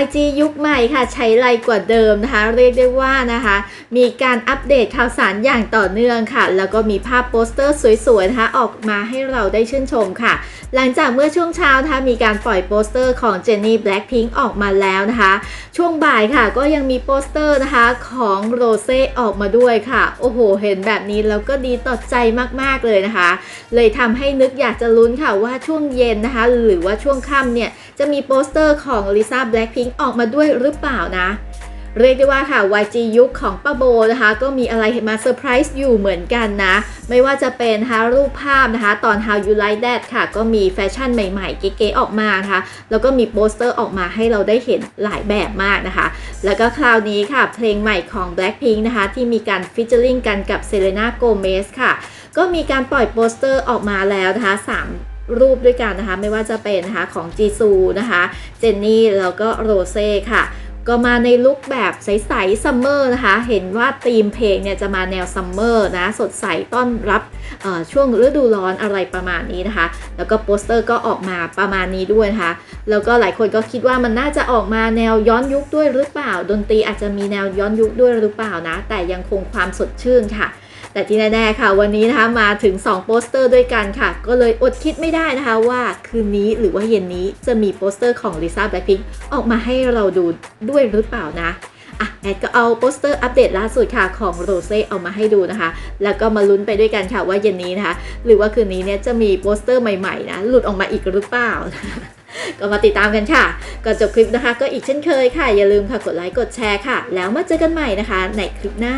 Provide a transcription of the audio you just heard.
YG ยุคใหม่ค่ะใช้ไรกว่าเดิมนะคะ เรียกได้ว่านะคะ มีการอัปเดตข่าวสารอย่างต่อเนื่องค่ะ แล้วก็มีภาพโปสเตอร์สวยๆนะคะออกมาให้เราได้ชื่นชมค่ะ หลังจากเมื่อช่วงเช้านะคะมีการปล่อยโปสเตอร์ของเจนนี่แบล็ k พิงออกมาแล้วนะคะ ช่วงบ่ายค่ะก็ยังมีโปสเตอร์นะคะของโรเซ่ออกมาด้วยค่ะ โอ้โห เห็นแบบนี้แล้วก็ดีต่อใจมากๆเลยนะคะ เลยทำให้นึกอยากจะลุ้นค่ะว่าช่วงเย็นนะคะ หรือว่าช่วงค่ำเนี่ยจะมีโปสเตอร์ของลิซ่าแบล็ k พิงออกมาด้วยหรือเปล่านะ เรียกได้ว่าค่ะ YG ยุคของป้าโบนะคะ ก็มีอะไรมาเซอร์ไพรส์อยู่เหมือนกันนะ ไม่ว่าจะเป็นนะคะรูปภาพนะคะ ตอน How You Like That ค่ะ ก็มีแฟชั่นใหม่ๆ เก๋ๆออกมานะคะแล้วก็มีโปสเตอร์ออกมาให้เราได้เห็นหลายแบบมากนะคะ แล้วก็คราวนี้ค่ะ เพลงใหม่ของ Blackpink นะคะ ที่มีการฟิชเจอริงกันกับเซเลน่าโกเมสค่ะ ก็มีการปล่อยโปสเตอร์ออกมาแล้วนะคะสาม รูปด้วยกันนะคะ ไม่ว่าจะเป็นนะคะของจีซูนะคะเจนนี่แล้วก็โรเซ่ค่ะ ก็มาในลุคแบบใสๆซัมเมอร์นะคะ เห็นว่าธีมเพลงเนี่ยจะมาแนวซัมเมอร์นะสดใสต้อนรับช่วงฤดูร้อนอะไรประมาณนี้นะคะ แล้วก็โปสเตอร์ก็ออกมาประมาณนี้ด้วยนะคะ แล้วก็หลายคนก็คิดว่ามันน่าจะออกมาแนวย้อนยุคด้วยหรือเปล่า ดนตรีอาจจะมีแนวย้อนยุคด้วยหรือเปล่านะ แต่ยังคงความสดชื่นค่ะ แต่ที่แน่ๆค่ะ วันนี้นะคะมาถึง 2 โปสเตอร์ด้วยกันค่ะ ก็เลยอดคิดไม่ได้นะคะว่าคืนนี้หรือว่าเย็นนี้จะมีโปสเตอร์ของลิซ่าแบล็ k พิงออกมาให้เราดูด้วยหรือเปล่านะอะแอดก็เอาโปสเตอร์อัปเดตล่าสุดค่ะของโรเซ่เอามาให้ดูนะคะ แล้วก็มาลุ้นไปด้วยกันค่ะว่าเย็นนี้นะคะ หรือว่าคืนนี้เนี่ยจะมีโปสเตอร์ใหม่ๆนะหลุดออกมาอีกหรือเปล่าก็มาติดตามกันค่ะ ก่อนจบคลิปนะคะ ก็อีกเช่นเคยค่ะ อย่าลืมค่ะกดไลค์กดแชร์ค่ะ แล้วมาเจอกันใหม่นะคะ ในคลิปหน้า